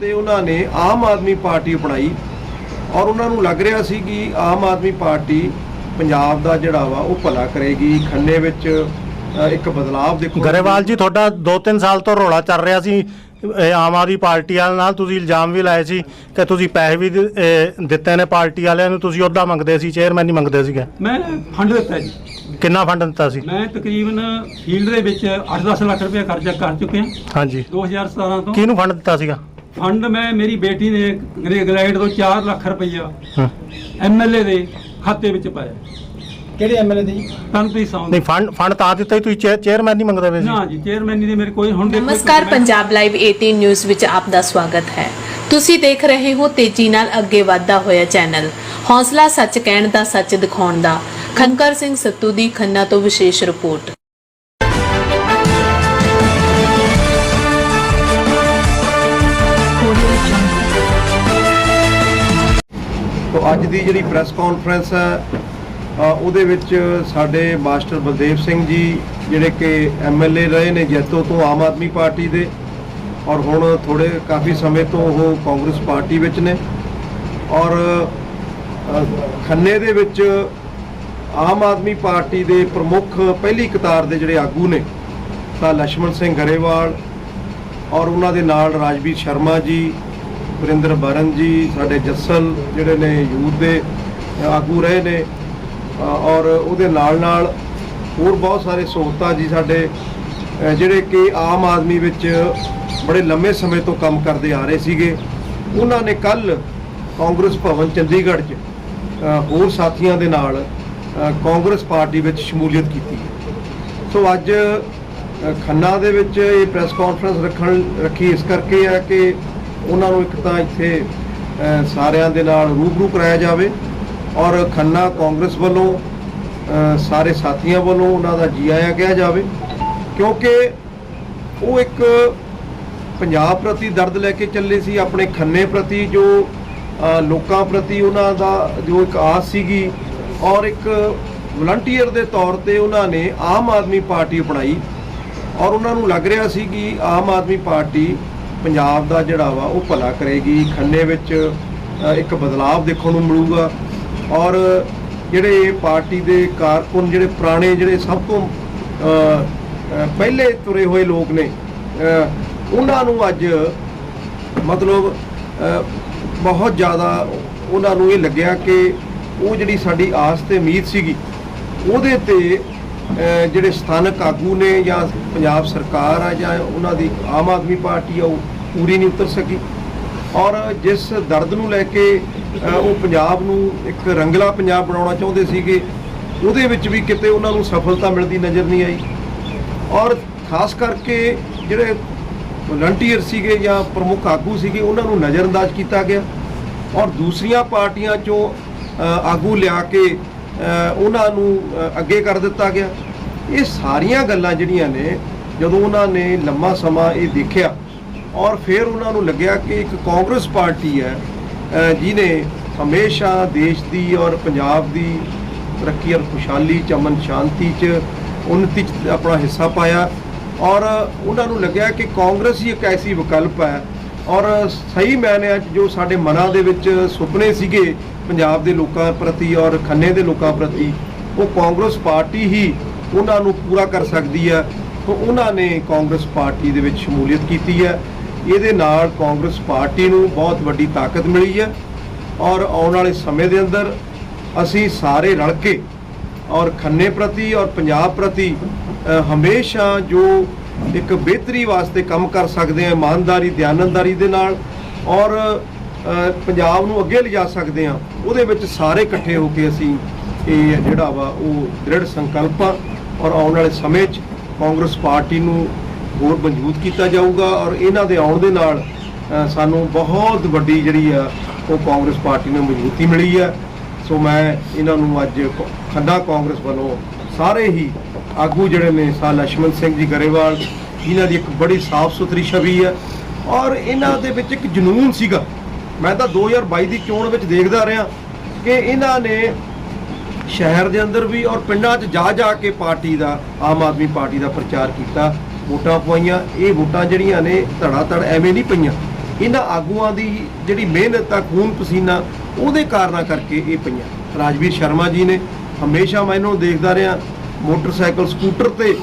ਤੇ ਉਹਨਾਂ ਨੇ ਆਮ ਆਦਮੀ ਪਾਰਟੀ ਅਪਣਾਈ ਔਰ ਉਹਨਾਂ ਨੂੰ ਲੱਗ ਰਿਹਾ ਸੀ ਕਿ ਆਮ ਆਦਮੀ ਪਾਰਟੀ ਪੰਜਾਬ ਦਾ ਜਿਹੜਾ ਵਾ ਉਹ ਭਲਾ ਕਰੇਗੀ ਖੰਨੇ ਵਿੱਚ ਇੱਕ ਬਦਲਾਅ ਦੇਖੋ। ਗਰੇਵਾਲ ਜੀ ਤੁਹਾਡਾ 2-3 ਸਾਲ ਤੋਂ ਰੌਲਾ ਚੱਲ ਰਿਹਾ ਸੀ ਆਮ ਆਦਮੀ ਪਾਰਟੀ ਵਾਲਿਆਂ ਨਾਲ ਤੁਸੀਂ ਇਲਜ਼ਾਮ ਵੀ ਲਾਏ ਸੀ ਕਿ ਤੁਸੀਂ ਪੈਸੇ ਵੀ ਦਿੱਤੇ ਨੇ ਪਾਰਟੀ ਵਾਲਿਆਂ ਨੂੰ ਤੁਸੀਂ ਉਹਦਾ ਮੰਗਦੇ ਸੀ ਚੇਅਰਮੈਨ ਨਹੀਂ ਮੰਗਦੇ ਸੀਗੇ। ਮੈਂ ਫੰਡ ਦਿੱਤਾ ਜੀ। ਕਿੰਨਾ ਫੰਡ ਦਿੱਤਾ ਸੀ? ਮੈਂ ਤਕਰੀਬਨ ਫੀਲਡ ਦੇ ਵਿੱਚ 8-10 ਲੱਖ ਰੁਪਏ ਖਰਚਾ ਕਰ ਚੁੱਕਿਆ। ਹਾਂਜੀ। 2017 ਤੋਂ। ਕਿਹਨੂੰ ਫੰਡ ਦਿੱਤਾ ਸੀਗਾ? ਫੰਡ ਮੈਂ ਮੇਰੀ ਬੇਟੀ ਨੇ ਗ੍ਰੇ ਗ੍ਰੇਡ ਤੋਂ 4 ਲੱਖ ਰੁਪਈਆ ਹੂੰ। ਐਮਐਲਏ ਦੇ ਖਾਤੇ ਵਿੱਚ ਪਾਇਆ। ਕਿਹੜੇ ਐਮਐਲਏ ਦੀ ਤਨਪ੍ਰੀਤ ਸੌਂਗ ਨਹੀਂ ਫੰਡ ਫੰਡ ਤਾਂ ਦਿੱਤਾ ਸੀ ਤੁਸੀਂ ਚੇਅ- ਚੇਅਰਮੈਨ ਨਹੀਂ ਮੰਗਦੇ ਸੀ। ਨਾ ਜੀ ਚੇਅਰਮੈਨ ਦੀ ਮੇਰੇ ਕੋਈ ਹੁਣ ਦੇਖੋ ਨਮਸਕਾਰ ਪੰਜਾਬ ਲਾਈਵ 18 ਨਿਊਜ਼ ਵਿੱਚ ਆਪ ਦਾ ਸਵਾਗਤ ਹੈ। ਤੁਸੀਂ ਦੇਖ ਰਹੇ ਹੋ ਤੇਜ਼ੀ ਨਾਲ ਅੱਗੇ ਵਧਦਾ ਹੋਇਆ ਚੈਨਲ। ਹੌਸਲਾ ਸੱਚ ਕਹਿਣ ਦਾ ਸੱਚ ਦਿਖਾਉਣ ਦਾ। ਖਨਕਰ ਸਿੰਘ ਸੱਤੂ ਦੀ ਖੰਨਾ ਤੋਂ ਵਿਸ਼ੇਸ਼ ਰਿਪੋਰਟ। ਤੋਂ ਅੱਜ ਦੀ ਜਿਹੜੀ ਪ੍ਰੈਸ ਕਾਨਫਰੰਸ ਹੈ ਉਹਦੇ ਵਿੱਚ ਸਾਡੇ ਮਾਸਟਰ ਬਲਦੇਵ ਸਿੰਘ ਜੀ ਜਿਹੜੇ ਕਿ ਐਮਐਲਏ ਰਹੇ ਨੇ ਜੈਤੋ ਤੋਂ ਆਮ ਆਦਮੀ ਪਾਰਟੀ ਦੇ ਔਰ ਹੁਣ ਥੋੜੇ ਕਾਫੀ ਸਮੇਂ ਤੋਂ ਉਹ ਕਾਂਗਰਸ ਪਾਰਟੀ ਵਿੱਚ ਨੇ ਔਰ ਖੰਨੇ ਦੇ ਵਿੱਚ ਆਮ ਆਦਮੀ ਪਾਰਟੀ ਦੇ ਪ੍ਰਮੁੱਖ ਪਹਿਲੀ ਕਤਾਰ ਦੇ ਜਿਹੜੇ ਆਗੂ ਨੇ ਤਾਂ ਲక్ష్మణ ਸਿੰਘ ਗਰੇਵਾਲ ਔਰ ਉਹਨਾਂ ਦੇ ਨਾਲ ਰਾਜਵੀਰ ਸ਼ਰਮਾ ਜੀ ਵਰਿੰਦਰ ਬਰਨ ਜੀ, ਸਾਡੇ ਜੱਸਲ ਜਿਹੜੇ ਨੇ ਯੂਥ ਦੇ ਆਗੂ ਰਹੇ ਨੇ ਔਰ ਉਹਦੇ ਨਾਲ ਨਾਲ ਹੋਰ ਬਹੁਤ ਸਾਰੇ ਸੋਹਤਾ ਜੀ ਸਾਡੇ ਜਿਹੜੇ ਕਿ ਆਮ ਆਦਮੀ ਵਿੱਚ ਬੜੇ ਲੰਮੇ ਸਮੇਂ ਤੋਂ ਕੰਮ ਕਰਦੇ ਆ ਰਹੇ ਸੀਗੇ। ਉਹਨਾਂ ਨੇ ਕੱਲ ਕਾਂਗਰਸ ਭਵਨ ਚੰਡੀਗੜ੍ਹ 'ਚ ਹੋਰ ਸਾਥੀਆਂ ਦੇ ਨਾਲ ਕਾਂਗਰਸ ਪਾਰਟੀ ਵਿੱਚ ਸ਼ਮੂਲੀਅਤ ਕੀਤੀ। ਸੋ ਅੱਜ ਖੰਨਾ ਦੇ ਵਿੱਚ ਇਹ ਪ੍ਰੈਸ ਕਾਨਫਰੰਸ ਰੱਖਣ, ਰੱਖੀ ਇਸ ਕਰਕੇ ਆ ਕਿ ਉਹਨਾਂ ਨੂੰ ਇੱਕ ਤਾਂ ਇੱਥੇ ਸਾਰਿਆਂ ਦੇ ਨਾਲ ਰੂਬਰੂ ਕਰਾਇਆ ਜਾਵੇ ਔਰ ਖੰਨਾ ਕਾਂਗਰਸ ਵੱਲੋਂ ਸਾਰੇ ਸਾਥੀਆਂ ਵੱਲੋਂ ਉਹਨਾਂ ਦਾ ਜੀ ਆਇਆਂ ਕਿਹਾ ਜਾਵੇ ਕਿਉਂਕਿ ਉਹ ਇੱਕ ਪੰਜਾਬ ਪ੍ਰਤੀ ਦਰਦ ਲੈ ਕੇ ਚੱਲੇ ਸੀ, ਆਪਣੇ ਖੰਨੇ ਪ੍ਰਤੀ ਜੋ ਲੋਕਾਂ ਪ੍ਰਤੀ ਉਹਨਾਂ ਦਾ ਜੋ ਇੱਕ ਆਸ ਸੀਗੀ ਔਰ ਇੱਕ ਵਲੰਟੀਅਰ ਦੇ ਤੌਰ ਤੇ ਉਹਨਾਂ ਨੇ ਆਮ ਆਦਮੀ ਪਾਰਟੀ ਅਪਣਾਈ ਔਰ ਉਹਨਾਂ ਨੂੰ ਲੱਗ ਰਿਹਾ ਸੀ ਕਿ ਆਮ ਆਦਮੀ ਪਾਰਟੀ ਪੰਜਾਬ ਦਾ ਜਿਹੜਾ ਵਾ, ਉਹ ਭਲਾ ਕਰੇਗੀ। ਖੰਨੇ ਵਿੱਚ ਇੱਕ ਬਦਲਾਅ ਦੇਖਣ ਨੂੰ ਮਿਲੂਗਾ। ਔਰ ਜਿਹੜੇ ਪਾਰਟੀ ਦੇ ਕਾਰਕੁਨ, ਜਿਹੜੇ ਪੁਰਾਣੇ, ਜਿਹੜੇ ਸਭ ਤੋਂ ਪਹਿਲੇ ਤੁਰੇ ਹੋਏ ਲੋਕ ਨੇ ਉਹਨਾਂ ਨੂੰ ਅੱਜ ਮਤਲਬ ਬਹੁਤ ਜ਼ਿਆਦਾ ਉਹਨਾਂ ਨੂੰ ਇਹ ਲੱਗਿਆ ਕਿ ਉਹ ਜਿਹੜੀ ਸਾਡੀ ਆਸ ਤੇ ਉਮੀਦ ਸੀਗੀ, ਉਹਦੇ ਤੇ ਜਿਹੜੇ ਸਥਾਨਕ ਆਗੂ ਨੇ ਜਾਂ ਪੰਜਾਬ ਸਰਕਾਰ ਆ ਜਾਂ ਉਹਨਾਂ ਦੀ ਆਮ ਆਦਮੀ ਪਾਰਟੀ ਆ, ਉਹ ਪੂਰੀ ਨਹੀਂ ਉਤਰ ਸਕੀ। ਔਰ ਜਿਸ ਦਰਦ ਨੂੰ ਲੈ ਕੇ ਉਹ ਪੰਜਾਬ ਨੂੰ ਇੱਕ ਰੰਗਲਾ ਪੰਜਾਬ ਬਣਾਉਣਾ ਚਾਹੁੰਦੇ ਸੀਗੇ, ਉਹਦੇ ਵਿੱਚ ਵੀ ਕਿਤੇ ਉਹਨਾਂ ਨੂੰ ਸਫਲਤਾ ਮਿਲਦੀ ਨਜ਼ਰ ਨਹੀਂ ਆਈ। ਔਰ ਖਾਸ ਕਰਕੇ ਜਿਹੜੇ ਵਲੰਟੀਅਰ ਸੀਗੇ ਜਾਂ ਪ੍ਰਮੁੱਖ ਆਗੂ ਸੀਗੇ, ਉਹਨਾਂ ਨੂੰ ਨਜ਼ਰਅੰਦਾਜ਼ ਕੀਤਾ ਗਿਆ। ਔਰ ਦੂਸਰੀਆਂ ਪਾਰਟੀਆਂ ਚੋਂ ਆਗੂ ਲਿਆ ਕੇ ਉਹਨਾਂ ਨੂੰ ਅੱਗੇ ਕਰ ਦਿੱਤਾ ਗਿਆ। ਇਹ ਸਾਰੀਆਂ ਗੱਲਾਂ ਜਿਹੜੀਆਂ ਨੇ ਜਦੋਂ ਉਹਨਾਂ ਨੇ ਲੰਮਾ ਸਮਾਂ ਇਹ ਦੇਖਿਆ ਔਰ ਫਿਰ ਉਹਨਾਂ ਨੂੰ ਲੱਗਿਆ ਕਿ ਇੱਕ ਕਾਂਗਰਸ ਪਾਰਟੀ ਹੈ ਅ, ਜਿਹਨੇ ਹਮੇਸ਼ਾ ਦੇਸ਼ ਦੀ ਔਰ ਪੰਜਾਬ ਦੀ ਤਰੱਕੀ ਔਰ ਖੁਸ਼ਹਾਲੀ ਚ ਅਮਨ ਸ਼ਾਂਤੀ ਚ ਉન્નਤੀ ਚ ਆਪਣਾ ਹਿੱਸਾ ਪਾਇਆ ਔਰ ਉਹਨਾਂ ਨੂੰ ਲੱਗਿਆ ਕਿ ਕਾਂਗਰਸ ਹੀ ਇੱਕ ਐਸੀ ਵਿਕਲਪ ਹੈ ਔਰ ਸਹੀ ਮਾਇਨਿਆਂ 'ਚ ਜੋ ਸਾਡੇ ਮਨਾਂ ਦੇ ਵਿੱਚ ਸੁਪਨੇ ਸੀਗੇ ਪੰਜਾਬ ਦੇ ਲੋਕਾਂ ਪ੍ਰਤੀ ਔਰ ਖੰਨੇ ਦੇ ਲੋਕਾਂ ਪ੍ਰਤੀ ਉਹ ਕਾਂਗਰਸ ਪਾਰਟੀ ਹੀ ਉਹਨਾਂ ਨੂੰ ਪੂਰਾ ਕਰ ਸਕਦੀ ਹੈ। ਤਾਂ ਉਹਨਾਂ ਨੇ ਕਾਂਗਰਸ ਪਾਰਟੀ ਦੇ ਵਿੱਚ ਸ਼ਮੂਲੀਅਤ ਕੀਤੀ ਹੈ। ਇਹਦੇ ਨਾਲ ਕਾਂਗਰਸ ਪਾਰਟੀ ਨੂੰ ਬਹੁਤ ਵੱਡੀ ਤਾਕਤ ਮਿਲੀ ਹੈ ਔਰ ਆਉਣ ਵਾਲੇ ਸਮੇਂ ਦੇ ਅੰਦਰ ਅਸੀਂ ਸਾਰੇ ਰਲ ਕੇ ਔਰ ਖੰਨੇ ਪ੍ਰਤੀ ਔਰ ਪੰਜਾਬ ਪ੍ਰਤੀ ਹਮੇਸ਼ਾ ਜੋ ਇੱਕ ਬਿਹਤਰੀ ਵਾਸਤੇ ਕੰਮ ਕਰ ਸਕਦੇ ਹਾਂ, ਇਮਾਨਦਾਰੀ ਦਿਆਨਤਦਾਰੀ ਦੇ ਨਾਲ ਔਰ ਪੰਜਾਬ ਨੂੰ ਅੱਗੇ ਲਿਜਾ ਸਕਦੇ ਹਾਂ ਉਹਦੇ ਵਿੱਚ ਸਾਰੇ ਇਕੱਠੇ ਹੋ ਕੇ ਅਸੀਂ ਇਹ ਜਿਹੜਾ ਵਾ ਉਹ ਦ੍ਰਿੜ ਸੰਕਲਪ ਆ ਔਰ ਆਉਣ ਵਾਲੇ ਸਮੇਂ 'ਚ ਕਾਂਗਰਸ ਪਾਰਟੀ ਨੂੰ ਹੋਰ ਮਜ਼ਬੂਤ ਕੀਤਾ ਜਾਊਗਾ ਔਰ ਇਹਨਾਂ ਦੇ ਆਉਣ ਦੇ ਨਾਲ ਸਾਨੂੰ ਬਹੁਤ ਵੱਡੀ ਜਿਹੜੀ ਆ ਉਹ ਕਾਂਗਰਸ ਪਾਰਟੀ ਨੂੰ ਮਜ਼ਬੂਤੀ ਮਿਲੀ ਆ। ਸੋ ਮੈਂ ਇਹਨਾਂ ਨੂੰ ਅੱਜ ਖੰਡਾ ਕਾਂਗਰਸ ਵੱਲੋਂ ਸਾਰੇ ਹੀ ਆਗੂ ਜਿਹੜੇ ਨੇ ਸਾ ਲక్ష్మణ ਸਿੰਘ ਜੀ ਗਰੇਵਾਲ ਇਹਨਾਂ ਦੀ ਇੱਕ ਬੜੀ ਸਾਫ਼ ਸੁਥਰੀ ਛਵੀ ਹੈ ਔਰ ਇਹਨਾਂ ਦੇ ਵਿੱਚ ਇੱਕ ਜਨੂਨ ਸੀਗਾ। ਮੈਂ ਤਾਂ 2022 ਦੀ ਚੋਣ ਵਿੱਚ ਦੇਖਦਾ ਰਿਹਾ ਕਿ ਇਹਨਾਂ ਨੇ ਸ਼ਹਿਰ ਦੇ ਅੰਦਰ ਵੀ ਔਰ ਪਿੰਡਾਂ 'ਚ ਜਾ ਜਾ ਕੇ ਪਾਰਟੀ ਦਾ, ਆਮ ਆਦਮੀ ਪਾਰਟੀ ਦਾ ਪ੍ਰਚਾਰ ਕੀਤਾ, ਵੋਟਾਂ ਪਵਾਈਆਂ, ਇਹ ਵੋਟਾਂ ਜਿਹੜੀਆਂ ਨੇ ਧੜਾ ਧੜ ਐਵੇਂ ਨਹੀਂ ਪਈਆਂ। ਇਹਨਾਂ ਆਗੂਆਂ ਦੀ ਜਿਹੜੀ ਮਿਹਨਤ ਆ, ਖੂਨ ਪਸੀਨਾ, ਉਹਦੇ ਕਾਰਨਾਂ ਕਰਕੇ ਇਹ ਪਈਆਂ। ਰਾਜਵੀਰ ਸ਼ਰਮਾ ਜੀ ਨੇ ਹਮੇਸ਼ਾ ਮੈਂ ਇਹਨਾਂ ਨੂੰ ਦੇਖਦਾ ਰਿਹਾ, ਮੋਟਰਸਾਈਕਲ, ਸਕੂਟਰ ਤੇ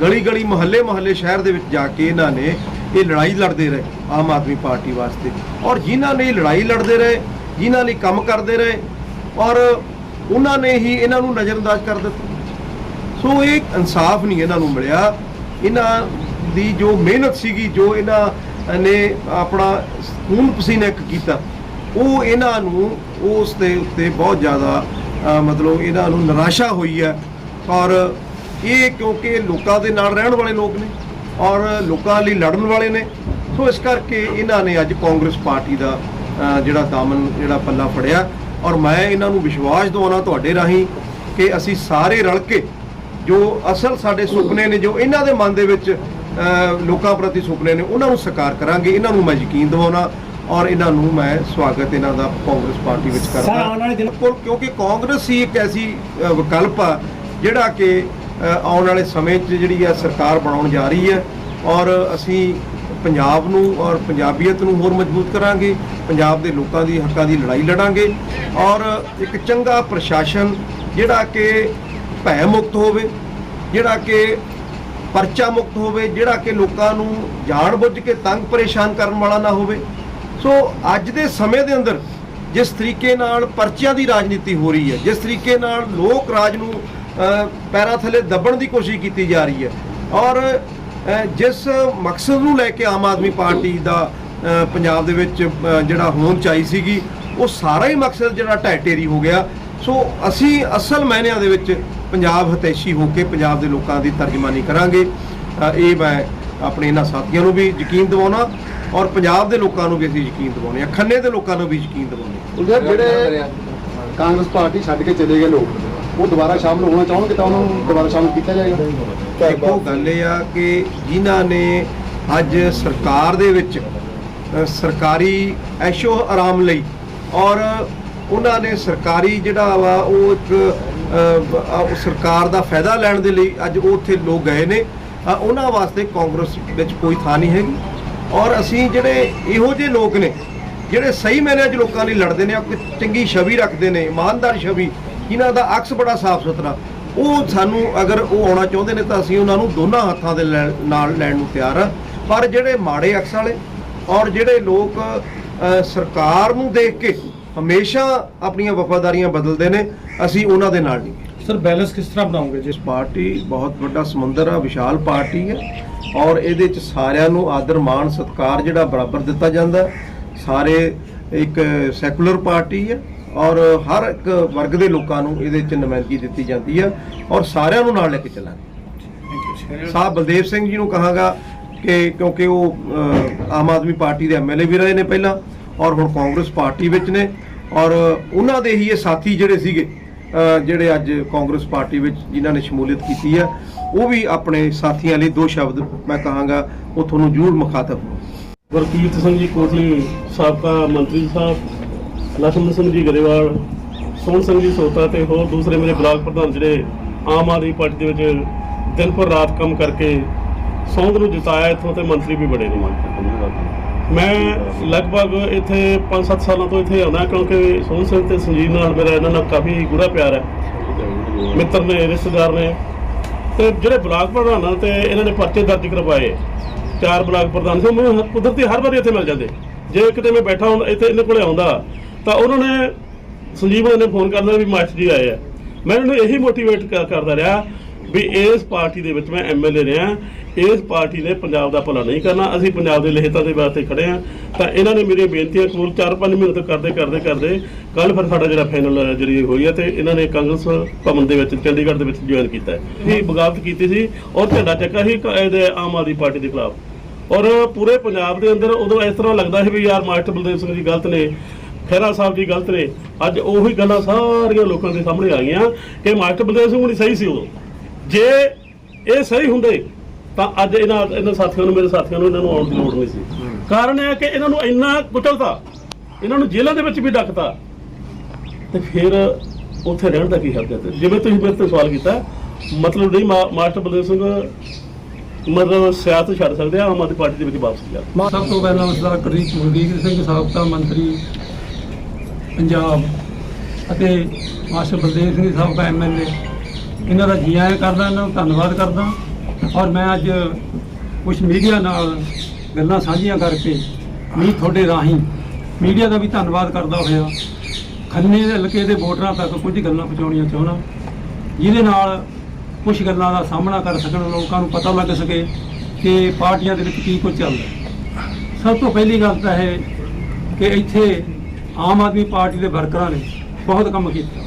ਗਲੀ ਗਲੀ ਮੁਹੱਲੇ ਮੁਹੱਲੇ ਸ਼ਹਿਰ ਦੇ ਵਿੱਚ ਜਾ ਕੇ ਇਹਨਾਂ ਨੇ ਇਹ ਲੜਾਈ ਲੜਦੇ ਰਹੇ ਆਮ ਆਦਮੀ ਪਾਰਟੀ ਵਾਸਤੇ। ਔਰ ਜਿਨ੍ਹਾਂ ਨੇ ਲੜਾਈ ਲੜਦੇ ਰਹੇ, ਜਿਨ੍ਹਾਂ ਲਈ ਕੰਮ ਕਰਦੇ ਰਹੇ, ਔਰ ਉਹਨਾਂ ਨੇ ਹੀ ਇਹਨਾਂ ਨੂੰ ਨਜ਼ਰਅੰਦਾਜ਼ ਕਰ ਦਿੱਤਾ। ਸੋ ਇਹ ਇਨਸਾਫ ਨਹੀਂ ਇਹਨਾਂ ਨੂੰ ਮਿਲਿਆ। ਇਹਨਾਂ ਦੀ ਜੋ ਮਿਹਨਤ ਸੀਗੀ, ਜੋ ਇਹਨਾਂ ਨੇ ਆਪਣਾ ਖੂਨ ਪਸੀਨਾ ਇੱਕ ਕੀਤਾ, ਉਹ ਇਹਨਾਂ ਨੂੰ ਉਸ ਦੇ ਉੱਤੇ ਬਹੁਤ ਜ਼ਿਆਦਾ ਮਤਲਬ ਇਹਨਾਂ ਨੂੰ ਨਿਰਾਸ਼ਾ ਹੋਈ ਹੈ। ਔਰ ਇਹ ਕਿਉਂਕਿ ਲੋਕਾਂ ਦੇ ਨਾਲ ਰਹਿਣ ਵਾਲੇ ਲੋਕ ਨੇ ਔਰ ਲੋਕਾਂ ਲਈ ਲੜਨ ਵਾਲੇ ਨੇ। ਸੋ ਇਸ ਕਰਕੇ ਇਹਨਾਂ ਨੇ ਅੱਜ ਕਾਂਗਰਸ ਪਾਰਟੀ ਦਾ ਜਿਹੜਾ ਦਾਮਨ ਜਿਹੜਾ ਪੱਲਾ ਫੜਿਆ। ਔਰ ਮੈਂ ਇਹਨਾਂ ਨੂੰ ਵਿਸ਼ਵਾਸ ਦਿਵਾਉਣਾ ਤੁਹਾਡੇ ਰਾਹੀਂ ਕਿ ਅਸੀਂ ਸਾਰੇ ਰਲ ਕੇ ਜੋ ਅਸਲ ਸਾਡੇ ਸੁਪਨੇ ਨੇ ਜੋ ਇਹਨਾਂ ਦੇ ਮਨ ਦੇ ਵਿੱਚ ਲੋਕਾਂ ਪ੍ਰਤੀ ਸੁਪਨੇ ਨੇ ਉਹਨਾਂ ਨੂੰ ਸਾਕਾਰ ਕਰਾਂਗੇ। ਇਹਨਾਂ ਨੂੰ ਮੈਂ ਯਕੀਨ ਦਿਵਾਉਣਾ ਔਰ ਇਹਨਾਂ ਨੂੰ ਮੈਂ ਸਵਾਗਤ ਇਹਨਾਂ ਦਾ ਕਾਂਗਰਸ ਪਾਰਟੀ ਵਿੱਚ ਕਰਦਾ। ਕਿਉਂਕਿ ਕਾਂਗਰਸ ਹੀ ਇੱਕ ਐਸੀ ਵਿਕਲਪ ਆ ਜਿਹੜਾ ਕਿ ਆਉਣ ਵਾਲੇ ਸਮੇਂ 'ਚ ਜਿਹੜੀ ਆ ਸਰਕਾਰ ਬਣਾਉਣ ਜਾ ਰਹੀ ਹੈ ਔਰ ਅਸੀਂ ਪੰਜਾਬ ਨੂੰ ਔਰ ਪੰਜਾਬੀਅਤ ਨੂੰ ਹੋਰ ਮਜ਼ਬੂਤ ਕਰਾਂਗੇ, ਪੰਜਾਬ ਦੇ ਲੋਕਾਂ ਦੀ ਹੱਕਾਂ ਦੀ ਲੜਾਈ ਲੜਾਂਗੇ ਔਰ ਇੱਕ ਚੰਗਾ ਪ੍ਰਸ਼ਾਸਨ ਜਿਹੜਾ ਕਿ ਭੈ ਮੁਕਤ ਹੋਵੇ, ਜਿਹੜਾ ਕਿ ਪਰਚਾ ਮੁਕਤ ਹੋਵੇ, ਜਿਹੜਾ ਕਿ ਲੋਕਾਂ ਨੂੰ ਜਾਣ ਬੁੱਝ ਕੇ ਤੰਗ ਪਰੇਸ਼ਾਨ ਕਰਨ ਵਾਲਾ ਨਾ ਹੋਵੇ। ਸੋ ਅੱਜ ਦੇ ਸਮੇਂ ਦੇ ਅੰਦਰ ਜਿਸ ਤਰੀਕੇ ਨਾਲ ਪਰਚਿਆਂ ਦੀ ਰਾਜਨੀਤੀ ਹੋ ਰਹੀ ਹੈ, ਜਿਸ ਤਰੀਕੇ ਨਾਲ ਲੋਕ ਰਾਜ ਨੂੰ ਪੈਰਾਂ ਥੱਲੇ ਦੱਬਣ ਦੀ ਕੋਸ਼ਿਸ਼ ਕੀਤੀ ਜਾ ਰਹੀ ਹੈ। ਔਰ ਜਿਸ ਮਕਸਦ ਨੂੰ ਲੈ ਕੇ ਆਮ ਆਦਮੀ ਪਾਰਟੀ ਦਾ ਪੰਜਾਬ ਦੇ ਵਿੱਚ ਜਿਹੜਾ ਹੋਂਦ ਚਾਹੀ ਸੀਗੀ, ਉਹ ਸਾਰਾ ਹੀ ਮਕਸਦ ਜਿਹੜਾ ਢਹਿ ਢੇਰੀ ਹੋ ਗਿਆ। ਸੋ, ਅਸੀਂ ਅਸਲ ਮਾਇਨਿਆਂ ਦੇ ਵਿੱਚ ਪੰਜਾਬ ਹਤੈਸ਼ੀ ਹੋ ਕੇ ਪੰਜਾਬ ਦੇ ਲੋਕਾਂ ਦੀ ਤਰਜਮਾਨੀ ਕਰਾਂਗੇ। ਇਹ ਮੈਂ ਆਪਣੇ ਇਹਨਾਂ ਸਾਥੀਆਂ ਨੂੰ ਵੀ ਯਕੀਨ ਦਿਵਾਉਣਾ ਔਰ ਪੰਜਾਬ ਦੇ ਲੋਕਾਂ ਨੂੰ ਵੀ ਅਸੀਂ ਯਕੀਨ ਦਿਵਾਉਣੇ ਆ। ਖੰਨੇ ਦੇ ਲੋਕਾਂ ਨੂੰ ਵੀ ਯਕੀਨ ਦਿਵਾਉਣੇ ਉਧਰ ਜਿਹੜੇ ਕਾਂਗਰਸ ਪਾਰਟੀ ਛੱਡ ਕੇ ਚਲੇ ਗਏ ਲੋਕ ਉਹ ਦੁਬਾਰਾ ਸ਼ਾਮਲ ਹੋਣਾ ਚਾਹਣਗੇ ਤਾਂ ਉਹਨਾਂ ਨੂੰ ਦੁਬਾਰਾ ਸ਼ਾਮਲ ਕੀਤਾ ਜਾਏਗਾ। ਦੇਖੋ ਗੱਲ ਇਹ ਆ ਕਿ ਜਿਨ੍ਹਾਂ ਨੇ ਅੱਜ ਸਰਕਾਰ ਦੇ ਵਿੱਚ ਸਰਕਾਰੀ ਐਸ਼ੋ ਆਰਾਮ ਲਈ ਔਰ ਉਹਨਾਂ ਨੇ ਸਰਕਾਰੀ ਜਿਹੜਾ ਵਾ ਉਹ ਇੱਕ ਉਹ ਸਰਕਾਰ ਦਾ ਫਾਇਦਾ ਲੈਣ ਦੇ ਲਈ ਅੱਜ ਉਹ ਉੱਥੇ ਲੋਕ ਗਏ ਨੇ ਉਹਨਾਂ ਵਾਸਤੇ ਕਾਂਗਰਸ ਵਿੱਚ ਕੋਈ ਥਾਂ ਨਹੀਂ ਹੈਗੀ। ਔਰ ਅਸੀਂ ਜਿਹੜੇ ਇਹੋ ਜਿਹੇ ਲੋਕ ਨੇ ਜਿਹੜੇ ਸਹੀ ਮਾਇਨਿਆਂ 'ਚ ਲੋਕਾਂ ਲਈ ਲੜਦੇ ਨੇ ਚੰਗੀ ਛਵੀ ਰੱਖਦੇ ਨੇ ਇਮਾਨਦਾਰ ਛਵੀ ਜਿਨ੍ਹਾਂ ਦਾ ਅਕਸ ਬੜਾ ਸਾਫ਼ ਸੁਥਰਾ ਉਹ ਸਾਨੂੰ ਅਗਰ ਉਹ ਆਉਣਾ ਚਾਹੁੰਦੇ ਨੇ ਤਾਂ ਅਸੀਂ ਉਹਨਾਂ ਨੂੰ ਦੋਨਾਂ ਹੱਥਾਂ ਦੇ ਨਾਲ ਲੈਣ ਨੂੰ ਤਿਆਰ ਆ। ਪਰ ਜਿਹੜੇ ਮਾੜੇ ਅਕਸ ਵਾਲੇ ਔਰ ਜਿਹੜੇ ਲੋਕ ਸਰਕਾਰ ਨੂੰ ਦੇਖ ਕੇ ਹਮੇਸ਼ਾ ਆਪਣੀਆਂ ਵਫਾਦਾਰੀਆਂ ਬਦਲਦੇ ਨੇ ਅਸੀਂ ਉਹਨਾਂ ਦੇ ਨਾਲ ਨਹੀਂ। ਸਰ ਬੈਲੈਂਸ ਕਿਸ ਤਰ੍ਹਾਂ ਬਣਾਉਂਗੇ ਜਿਸ ਪਾਰਟੀ ਬਹੁਤ ਵੱਡਾ ਸਮੁੰਦਰ ਆ ਵਿਸ਼ਾਲ ਪਾਰਟੀ ਹੈ ਔਰ ਇਹਦੇ ਚ ਸਾਰਿਆਂ ਨੂੰ ਆਦਰ ਮਾਣ ਸਤਿਕਾਰ ਜਿਹੜਾ ਬਰਾਬਰ ਦਿੱਤਾ ਜਾਂਦਾ। ਸਾਰੇ ਇੱਕ ਸੈਕੂਲਰ ਪਾਰਟੀ ਹੈ। ਔਰ ਹਰ ਇੱਕ ਵਰਗ ਦੇ ਲੋਕਾਂ ਨੂੰ ਇਹਦੇ ਚ ਨੁਮਾਇੰਦਗੀ ਦਿੱਤੀ ਜਾਂਦੀ ਹੈ ਔਰ ਸਾਰਿਆਂ ਨੂੰ ਨਾਲ ਲੈ ਕੇ ਚੱਲਾਂਗੇ। ਸਾਹਿਬ ਬਲਦੇਵ ਸਿੰਘ ਜੀ ਨੂੰ ਕਹਾਂਗਾ ਕਿ ਕਿਉਂਕਿ ਉਹ ਆਮ ਆਦਮੀ ਪਾਰਟੀ ਦੇ ਐਮਐਲਏ ਵੀ ਰਹੇ ਨੇ ਪਹਿਲਾਂ ਔਰ ਹੁਣ ਕਾਂਗਰਸ ਪਾਰਟੀ ਵਿੱਚ ਨੇ ਔਰ ਉਹਨਾਂ ਦੇ ਹੀ ਇਹ ਸਾਥੀ ਜਿਹੜੇ ਸੀਗੇ ਜਿਹੜੇ ਅੱਜ ਕਾਂਗਰਸ ਪਾਰਟੀ ਵਿੱਚ ਜਿਨ੍ਹਾਂ ਨੇ ਸ਼ਮੂਲੀਅਤ ਕੀਤੀ ਹੈ ਉਹ ਵੀ ਆਪਣੇ ਸਾਥੀਆਂ ਲਈ ਦੋ ਸ਼ਬਦ ਮੈਂ ਕਹਾਂਗਾ, ਉਹ ਤੁਹਾਨੂੰ ਜ਼ਰੂਰ ਮੁਖਾਤਬ ਹੋਣ। ਗੁਰਕੀਰਤ ਸਿੰਘ ਜੀ ਕੋਟਲੀ ਸਾਬਕਾ ਮੰਤਰੀ ਸਾਹਿਬ ਲਖਮਨ ਸਿੰਘ ਜੀ ਗਰੇਵਾਲ, ਸੋਹਣ ਸਿੰਘ ਜੀ ਸੋਤਾ ਤੇ ਹੋਰ ਦੂਸਰੇ ਮੇਰੇ ਬਲਾਕ ਪ੍ਰਧਾਨ ਜਿਹੜੇ ਆਮ ਆਦਮੀ ਪਾਰਟੀ ਦੇ ਵਿੱਚ ਦਿਨ ਪਰ ਰਾਤ ਕੰਮ ਕਰਕੇ ਸੌਂਗ ਨੂੰ ਜਿਤਾਇਆ, ਇੱਥੋਂ ਤੇ ਮੰਤਰੀ ਵੀ ਬੜੇ ਨੇ ਮੈਂ ਲਗਭਗ ਇੱਥੇ 5-7 ਸਾਲਾਂ ਤੋਂ ਇੱਥੇ ਆਉਣਾ ਕਿਉਂਕਿ ਸੋਹਣ ਸਿੰਘ ਤੇ ਸੰਜੀਵ ਨਾਲ ਮੇਰਾ ਇਹਨਾਂ ਨਾਲ ਕਾਫੀ ਗੂੜਾ ਪਿਆਰ ਹੈ। ਮਿੱਤਰ ਨੇ, ਰਿਸ਼ਤੇਦਾਰ ਨੇ। ਤੇ ਜਿਹੜੇ ਬਲਾਕ ਪ੍ਰਧਾਨਾਂ ਤੇ ਇਹਨਾਂ ਨੇ ਪਰਚੇ ਦਰਜ ਕਰਵਾਏ। ਚਾਰ ਬਲਾਕ ਪ੍ਰਧਾਨ, ਸੀ ਮੈਨੂੰ ਕੁਦਰਤੀ ਹਰ ਵਾਰੀ ਇੱਥੇ ਮਿਲ ਜਾਂਦੇ। ਜੇ ਕਿਤੇ ਮੈਂ ਬੈਠਾ ਹੁੰਦਾ, ਇੱਥੇ ਇਹਨਾਂ ਕੋਲੇ ਆਉਂਦਾ। ਤਾਂ ਉਹਨਾਂ ਨੇ ਸੰਜੀਵ ਨੇ ਫੋਨ ਕਰਨਾ ਵੀ ਮਾਸਟਰ ਜੀ ਆਏ ਆ। ਮੈਂ ਇਹਨਾਂ ਨੂੰ ਇਹੀ ਮੋਟੀਵੇਟ ਕਰਦਾ ਰਿਹਾ ਵੀ ਇਸ ਪਾਰਟੀ ਦੇ ਵਿੱਚ ਮੈਂ ਐਮਐਲਏ ਰਿਹਾ। ਇਸ ਪਾਰਟੀ ਨੇ ਪੰਜਾਬ ਦਾ ਭਲਾ ਨਹੀਂ ਕਰਨਾ। ਅਸੀਂ ਪੰਜਾਬ ਦੇ ਲਿਖਤਾਂ ਦੇ ਵਾਸਤੇ ਖੜੇ ਆ ਤਾਂ ਇਹਨਾਂ ਨੇ ਮੇਰੀਆਂ ਬੇਨਤੀਆਂ ਕਬੂਲ 4-5 ਮਹੀਨੇ ਤੋਂ ਕਰਦੇ ਕਰਦੇ ਕਰਦੇ ਕੱਲ ਫਿਰ ਸਾਡਾ ਜਿਹੜਾ ਫਾਈਨਲ ਜਿਹੜੀ ਹੋਈ ਹੈ ਤੇ ਇਹਨਾਂ ਨੇ ਕਾਂਗਰਸ ਭਵਨ ਦੇ ਵਿੱਚ, ਚੰਡੀਗੜ੍ਹ ਦੇ ਵਿੱਚ ਜੁਆਇਨ ਕੀਤਾ। ਹੈ ਇਹ ਬਗਾਵਤ ਕੀਤੀ ਸੀ ਔਰ ਝੰਡਾ ਚੱਕਾ ਸੀ ਇਹਦੇ ਆਮ ਆਦਮੀ ਪਾਰਟੀ ਦੇ ਖਿਲਾਫ। ਔਰ ਪੂਰੇ ਪੰਜਾਬ ਦੇ ਅੰਦਰ ਉਦੋਂ ਇਸ ਤਰ੍ਹਾਂ ਲੱਗਦਾ ਸੀ ਵੀ ਯਾਰ ਮਾਸਟਰ ਬਲਦੇਵ ਸਿੰਘ ਜੀ ਗਲਤ ਨੇ। ਖਹਿਰਾ ਸਾਹਿਬ ਜੀ ਗਲਤ ਨੇ। ਅੱਜ ਉਹੀ ਗੱਲਾਂ ਸਾਰੀਆਂ ਲੋਕਾਂ ਦੇ ਸਾਹਮਣੇ ਆ ਗਈਆਂ ਕਿ ਮਾਸਟਰ ਬਲਦੇਵ ਸਿੰਘ ਹੁਣੀ ਸਹੀ ਸੀ ਉਦੋਂ। ਜੇ ਇਹ ਸਹੀ ਹੁੰਦੇ, ਤਾਂ ਅੱਜ ਇਹਨਾਂ ਇਹਨਾਂ ਸਾਥੀਆਂ ਨੂੰ, ਮੇਰੇ ਸਾਥੀਆਂ ਨੂੰ ਇਹਨਾਂ ਨੂੰ ਆਉਣ ਦੀ ਲੋੜ ਨਹੀਂ ਸੀ। ਕਾਰਨ ਇਹ ਹੈ ਕਿ ਇਹਨਾਂ ਨੂੰ ਇੰਨਾ ਕੁਚਲਤਾ, ਇਹਨਾਂ ਨੂੰ ਜੇਲ੍ਹਾਂ ਦੇ ਵਿੱਚ ਵੀ ਡੱਕਤਾ। ਤੇ ਫਿਰ ਉੱਥੇ ਰਹਿਣ ਦਾ ਕੀ ਹੱਕ ਹੈ? ਜਿਵੇਂ ਤੁਸੀਂ ਮੇਰੇ ਤੋਂ ਸਵਾਲ ਕੀਤਾ, ਮਤਲਬ ਨਹੀਂ, ਮਾ- ਮਾਸਟਰ ਬਲਦੇਵ ਸਿੰਘ ਮਤਲਬ ਸਿਆਸਤ ਛੱਡ ਸਕਦੇ ਆ, ਆਮ ਆਦਮੀ ਪਾਰਟੀ ਦੇ ਵਿੱਚ ਵਾਪਸ ਜਾ ਸਭ ਤੋਂ ਪਹਿਲਾਂ ਸਰਦਾਰ ਕੁਲਦੀਪ ਸਿੰਘ ਸਾਬਕਾ ਮੰਤਰੀ ਪੰਜਾਬ ਅਤੇ ਮਾਸਟਰ ਬਲਦੇਵ ਸਿੰਘ ਸਾਬਕਾ ਐਮਐਲਏ ਇਹਨਾਂ ਦਾ ਜੀ ਆਇਆਂ ਕਰਦਾ, ਇਹਨਾਂ ਨੂੰ ਧੰਨਵਾਦ ਕਰਦਾ ਔਰ ਮੈਂ ਅੱਜ ਕੁਝ ਮੀਡੀਆ ਨਾਲ ਗੱਲਾਂ ਸਾਂਝੀਆਂ ਕਰਕੇ ਵੀ ਤੁਹਾਡੇ ਰਾਹੀਂ ਮੀਡੀਆ ਦਾ ਵੀ ਧੰਨਵਾਦ ਕਰਦਾ ਹੋਇਆ। ਖੰਨੇ ਦੇ ਹਲਕੇ ਦੇ ਵੋਟਰਾਂ ਤੱਕ ਕੁਝ ਗੱਲਾਂ ਪਹੁੰਚਾਉਣੀਆਂ ਚਾਹੁੰਦਾ। ਜਿਹਦੇ ਨਾਲ ਕੁਝ ਗੱਲਾਂ ਦਾ ਸਾਹਮਣਾ ਕਰ ਸਕਣ, ਲੋਕਾਂ ਨੂੰ ਪਤਾ ਲੱਗ ਸਕੇ ਕਿ ਪਾਰਟੀਆਂ ਦੇ ਵਿੱਚ ਕੀ ਕੁਝ ਚੱਲਦਾ। ਸਭ ਤੋਂ ਪਹਿਲੀ ਗੱਲ ਤਾਂ ਹੈ ਕਿ ਇੱਥੇ ਆਮ ਆਦਮੀ ਪਾਰਟੀ ਦੇ ਵਰਕਰਾਂ ਨੇ ਬਹੁਤ ਕੰਮ ਕੀਤਾ।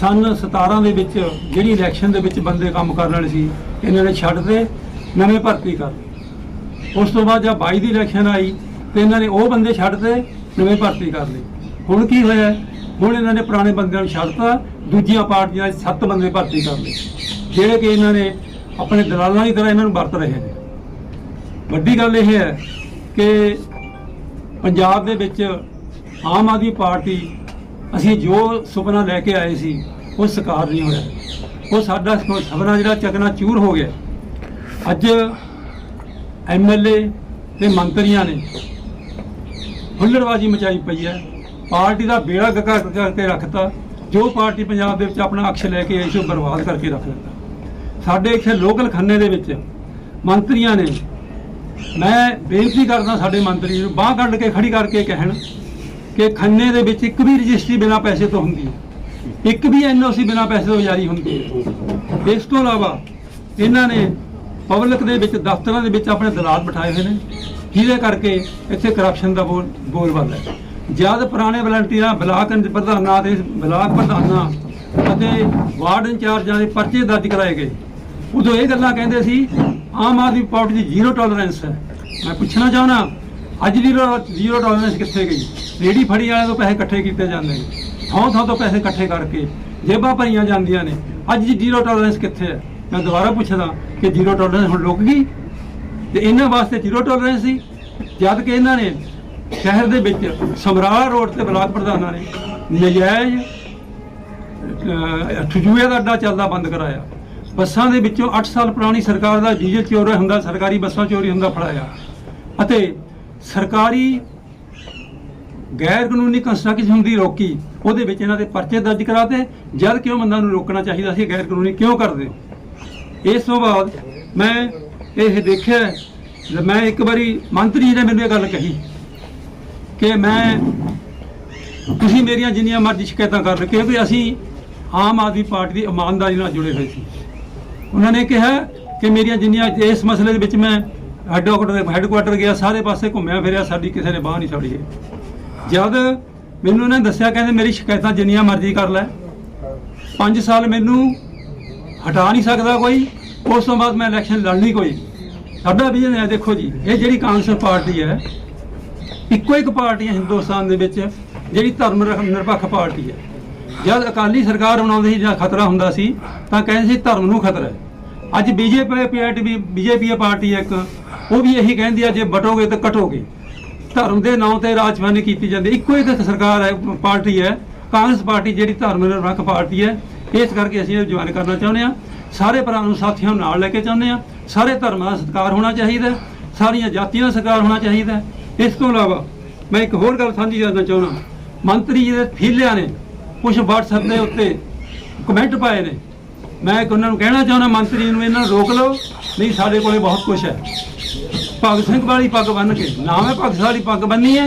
ਸਨ 17 ਦੇ ਵਿੱਚ ਜਿਹੜੀ ਇਲੈਕਸ਼ਨ ਦੇ ਵਿੱਚ ਬੰਦੇ ਕੰਮ ਕਰਨ ਵਾਲੇ ਸੀ, ਇਹਨਾਂ ਨੇ ਛੱਡ ਤੇ ਨਵੇਂ ਭਰਤੀ ਕਰ ਉਸ ਤੋਂ ਬਾਅਦ ਜਦ 22 ਦੀ ਇਲੈਕਸ਼ਨ ਆਈ, ਤੇ ਇਹਨਾਂ ਨੇ ਉਹ ਬੰਦੇ ਛੱਡ ਤੇ ਨਵੇਂ ਭਰਤੀ ਕਰ ਲਏ। ਹੁਣ ਕੀ ਹੋਇਆ? ਹੁਣ ਇਹਨਾਂ ਨੇ ਪੁਰਾਣੇ ਬੰਦਿਆਂ ਨੂੰ ਛੱਡਤਾ ਦੂਜੀਆਂ ਪਾਰਟੀਆਂ ਦੇ ਸੱਤ ਬੰਦੇ ਭਰਤੀ ਕਰ ਲਏ। ਜਿਹੜੇ ਕਿ ਇਹਨਾਂ ਨੇ ਆਪਣੇ ਦਲਾਲਾਂ ਦੀ ਤਰ੍ਹਾਂ ਇਹਨਾਂ ਨੂੰ ਵਰਤ ਰਹੇ ਨੇ। ਵੱਡੀ ਗੱਲ ਇਹ ਹੈ ਕਿ ਪੰਜਾਬ ਦੇ ਵਿੱਚ ਆਮ ਆਦਮੀ ਪਾਰਟੀ ਅਸੀਂ ਜੋ ਸੁਪਨਾ ਲੈ ਕੇ ਆਏ ਸੀ, ਉਹ ਸਾਕਾਰ ਨਹੀਂ ਹੋਇਆ। ਉਹ ਸਾਡਾ ਸੁ- ਸੁਪਨਾ ਜਿਹੜਾ ਚਕਨਾ ਚੂਰ ਹੋ ਗਿਆ। ਅੱਜ ਐਮਐਲਏ ਤੇ ਮੰਤਰੀਆਂ ਨੇ ਹੁੱਲੜਬਾਜੀ ਮਚਾਈ ਪਈ ਹੈ। ਪਾਰਟੀ ਦਾ ਬੇੜਾ ਗਕਾ ਕਰਕੇ ਰੱਖਤਾ। ਜੋ ਪਾਰਟੀ ਪੰਜਾਬ ਦੇ ਵਿੱਚ ਆਪਣਾ ਅਕਸ਼ ਲੈ ਕੇ ਆਈ ਸੀ, ਉਹ ਬਰਬਾਦ ਕਰਕੇ ਰੱਖ ਦਿੱਤਾ। ਸਾਡੇ ਇੱਥੇ ਲੋਕਲ ਖੰਨੇ ਦੇ ਵਿੱਚ ਮੰਤਰੀਆਂ ਨੇ, ਮੈਂ ਬੇਨਤੀ ਕਰਦਾ ਸਾਡੇ ਮੰਤਰੀ ਨੂੰ, ਬਾਹ ਕੱਢ ਕੇ ਖੜੀ ਕਰਕੇ ਕਹਿਣ ਕਿ ਖੰਨੇ ਦੇ ਵਿੱਚ ਇੱਕ ਵੀ ਰਜਿਸਟਰੀ ਬਿਨਾਂ ਪੈਸੇ ਤੋਂ ਹੁੰਦੀ ਹੈ। ਇੱਕ ਵੀ ਐਨਓਸੀ ਬਿਨਾਂ ਪੈਸੇ ਤੋਂ ਜਾਰੀ ਹੁੰਦੀ ਹੈ। ਇਸ ਤੋਂ ਇਲਾਵਾ ਇਹਨਾਂ ਨੇ ਪਬਲਿਕ ਦੇ ਵਿੱਚ, ਦਫ਼ਤਰਾਂ ਦੇ ਵਿੱਚ ਆਪਣੇ ਦਲਾਲ ਬਿਠਾਏ ਹੋਏ ਨੇ। ਜਿਹਦੇ ਕਰਕੇ ਇੱਥੇ ਕਰਪਸ਼ਨ ਦਾ ਬੋਲ ਬੋਲ ਹੈ। ਜਦ ਪੁਰਾਣੇ ਵਲੰਟੀਅਰਾਂ ਬਲਾਕ ਪ੍ਰਧਾਨਾਂ ਦੇ ਬਲਾਕ ਪ੍ਰਧਾਨਾਂ ਅਤੇ ਵਾਰਡ ਇੰਚਾਰਜਾਂ ਦੇ ਪਰਚੇ ਦਰਜ ਕਰਾਏ ਗਏ। ਉਦੋਂ ਇਹ ਗੱਲਾਂ ਕਹਿੰਦੇ ਸੀ, ਆਮ ਆਦਮੀ ਪਾਰਟੀ ਦੀ ਜ਼ੀਰੋ ਟੋਲਰੈਂਸ ਹੈ। ਮੈਂ ਪੁੱਛਣਾ ਚਾਹੁੰਦਾ ਅੱਜ ਦੀ ਜ਼ੀਰੋ ਟੋਲਰੈਂਸ ਕਿੱਥੇ ਗਈ? ਰੇੜੀ ਫੜੀ ਵਾਲਿਆਂ ਤੋਂ ਪੈਸੇ ਇਕੱਠੇ ਕੀਤੇ ਜਾਂਦੇ ਨੇ। ਥਾਂ ਥਾਂ ਤੋਂ ਪੈਸੇ ਇਕੱਠੇ ਕਰਕੇ ਜੇਬਾਂ ਭਰੀਆਂ ਜਾਂਦੀਆਂ ਨੇ। ਅੱਜ ਜ਼ੀਰੋ ਟੋਲਰੈਂਸ ਕਿੱਥੇ ਹੈ? ਮੈਂ ਦੁਬਾਰਾ ਪੁੱਛਦਾ ਕਿ ਜ਼ੀਰੋ ਟੋਲਰੈਂਸ ਹੁਣ ਰੁਕ ਗਈ? ਤੇ ਇਹਨਾਂ ਵਾਸਤੇ ਜ਼ੀਰੋ ਟੋਲਰੈਂਸ ਸੀ? ਜਦ ਕਿ ਇਹਨਾਂ ਨੇ ਸ਼ਹਿਰ ਦੇ ਵਿੱਚ ਸਮਰਾਲਾ ਰੋਡ ਤੇ ਬਲਾਕ ਪ੍ਰਧਾਨਾਂ ਨੇ ਨਜਾਇਜ਼ ਅਹ, ਠਜੂਏ ਦਾ ਅੱਡਾ ਚੱਲਦਾ ਬੰਦ ਕਰਾਇਆ। ਬੱਸਾਂ ਦੇ ਵਿੱਚੋਂ 8 ਸਾਲ ਪੁਰਾਣੀ ਸਰਕਾਰ ਦਾ ਡੀਜ਼ਲ ਚੋਰੀ ਹੁੰਦਾ ਸਰਕਾਰੀ ਬੱਸਾਂ ਚੋਰੀ ਹੁੰਦਾ ਫੜਾਇਆ। ਅਤੇ ਸਰਕਾਰੀ ਗੈਰ ਕਾਨੂੰਨੀ ਕੰਸਟਰਕਸ਼ਨ ਦੀ ਰੋਕੀ, ਉਹਦੇ ਵਿੱਚ ਇਹਨਾਂ ਦੇ ਪਰਚੇ ਦਰਜ ਕਰਾਤੇ, ਜਦ ਕਿ ਉਹ ਬੰਦਾ ਨੂੰ ਰੋਕਣਾ ਚਾਹੀਦਾ ਸੀ ਗੈਰ ਕਾਨੂੰਨੀ ਕਿਉਂ ਕਰਦੇ ਹੋ? ਇਸ ਤੋਂ ਬਾਅਦ ਮੈਂ ਇਹ ਦੇਖਿਆ, ਮੈਂ ਇੱਕ ਵਾਰੀ ਮੰਤਰੀ ਜੀ ਨੇ ਮੈਨੂੰ ਇਹ ਗੱਲ ਕਹੀ ਕਿ ਮੈਂ ਤੁਸੀਂ ਮੇਰੀਆਂ ਜਿੰਨੀਆਂ ਮਰਜ਼ੀ ਸ਼ਿਕਾਇਤਾਂ ਕਰ ਲਓ, ਕਿਉਂਕਿ ਅਸੀਂ ਆਮ ਆਦਮੀ ਪਾਰਟੀ ਦੀ ਇਮਾਨਦਾਰੀ ਨਾਲ ਜੁੜੇ ਹੋਏ ਸੀ ਉਹਨਾਂ ਨੇ ਕਿਹਾ ਕਿ ਮੇਰੀਆਂ ਜਿੰਨੀਆਂ ਇਸ ਮਸਲੇ ਦੇ ਵਿੱਚ ਮੈਂ ਹੈੱਡਕੁਆਟਰ ਹੈੱਡਕੁਆਟਰ ਗਿਆ, ਸਾਰੇ ਪਾਸੇ ਘੁੰਮਿਆ ਫਿਰਿਆ, ਸਾਡੀ ਕਿਸੇ ਨੇ ਬਾਹ ਨਹੀਂ ਛੜੀ ਜਦ ਮੈਨੂੰ ਉਹਨੇ ਦੱਸਿਆ, ਕਹਿੰਦੇ ਮੇਰੀ ਸ਼ਿਕਾਇਤਾਂ ਜਿੰਨੀਆਂ ਮਰਜ਼ੀ ਕਰ ਲੈ। 5 ਸਾਲ ਮੈਨੂੰ ਹਟਾ ਨਹੀਂ ਸਕਦਾ ਕੋਈ। ਉਸ ਤੋਂ ਬਾਅਦ ਮੈਂ ਇਲੈਕਸ਼ਨ ਲੜਨੀ ਕੋਈ। ਸਾਡਾ ਵਿਜ਼ਨ ਹੈ, ਦੇਖੋ ਜੀ, ਇਹ ਜਿਹੜੀ ਕਾਂਗਰਸ ਪਾਰਟੀ ਹੈ, ਇੱਕੋ ਇੱਕ ਪਾਰਟੀ ਹੈ ਹਿੰਦੁਸਤਾਨ ਦੇ ਵਿੱਚ, ਜਿਹੜੀ ਧਰਮ ਨਿਰਪੱਖ ਪਾਰਟੀ ਹੈ। ਜਦ ਅਕਾਲੀ ਸਰਕਾਰ ਬਣਾਉਂਦੀ ਸੀ, ਜਾਂ ਖਤਰਾ ਹੁੰਦਾ ਸੀ, ਤਾਂ ਕਹਿੰਦੇ ਸੀ ਧਰਮ ਨੂੰ ਖਤਰਾ ਹੈ। ਅੱਜ ਬੀਜੇਪੀ ਪਾਰਟੀ ਬੀਜੇਪੀ ਪਾਰਟੀ ਹੈ ਇੱਕ। ਉਹ ਵੀ ਇਹੀ ਕਹਿੰਦੀ ਆ, ਜੇ ਬਟੋਗੇ ਤਾਂ ਕਟੋਗੇ। ਧਰਮ ਦੇ ਨਾਂ ਤੇ ਰਾਜਮਾਨੀ ਕੀਤੀ ਜਾਂਦੀ। ਇੱਕੋ ਇੱਕ ਸਰਕਾਰ ਹੈ, ਪਾਰਟੀ ਹੈ, ਕਾਂਗਰਸ ਪਾਰਟੀ ਜਿਹੜੀ ਧਰਮ ਨਿਰਪੱਖ ਪਾਰਟੀ ਹੈ, ਇਸ ਕਰਕੇ ਅਸੀਂ ਇਹ ਜੁਆਇਨ ਕਰਨਾ ਚਾਹੁੰਦੇ ਹਾਂ। ਸਾਰੇ ਭਰਾਵਾਂ ਨੂੰ ਸਾਥੀਆਂ ਨੂੰ ਨਾਲ ਲੈ ਕੇ ਚਾਹੁੰਦੇ ਹਾਂ। ਸਾਰੇ ਧਰਮਾਂ ਦਾ ਸਤਿਕਾਰ ਹੋਣਾ ਚਾਹੀਦਾ ਸਾਰੀਆਂ ਜਾਤੀਆਂ ਦਾ ਸਤਿਕਾਰ ਹੋਣਾ ਚਾਹੀਦਾ ਇਸ ਤੋਂ ਇਲਾਵਾ ਮੈਂ ਇੱਕ ਹੋਰ ਗੱਲ ਸਾਂਝੀ ਕਰਨਾ ਚਾਹੁੰਦਾ। ਮੰਤਰੀ ਜੀ ਦੇ ਫੀਲਿਆਂ ਨੇ ਕੁਝ WhatsApp ਦੇ ਉੱਤੇ ਕਮੈਂਟ ਪਾਏ ਨੇ। ਮੈਂ ਇੱਕ ਉਹਨਾਂ ਨੂੰ ਕਹਿਣਾ ਚਾਹੁੰਦਾ, ਮੰਤਰੀ ਨੂੰ ਇਹਨਾਂ ਨੂੰ ਰੋਕ ਲਓ। ਨਹੀਂ, ਸਾਡੇ ਕੋਲੇ ਬਹੁਤ ਕੁਝ ਹੈ। ਭਗਤ ਸਿੰਘ ਵਾਲੀ ਪੱਗ ਬੰਨ ਕੇ, ਨਾ ਮੈਂ ਭਗਤ ਸਿੰਘ ਵਾਲੀ ਪੱਗ ਬੰਨੀ ਹੈ,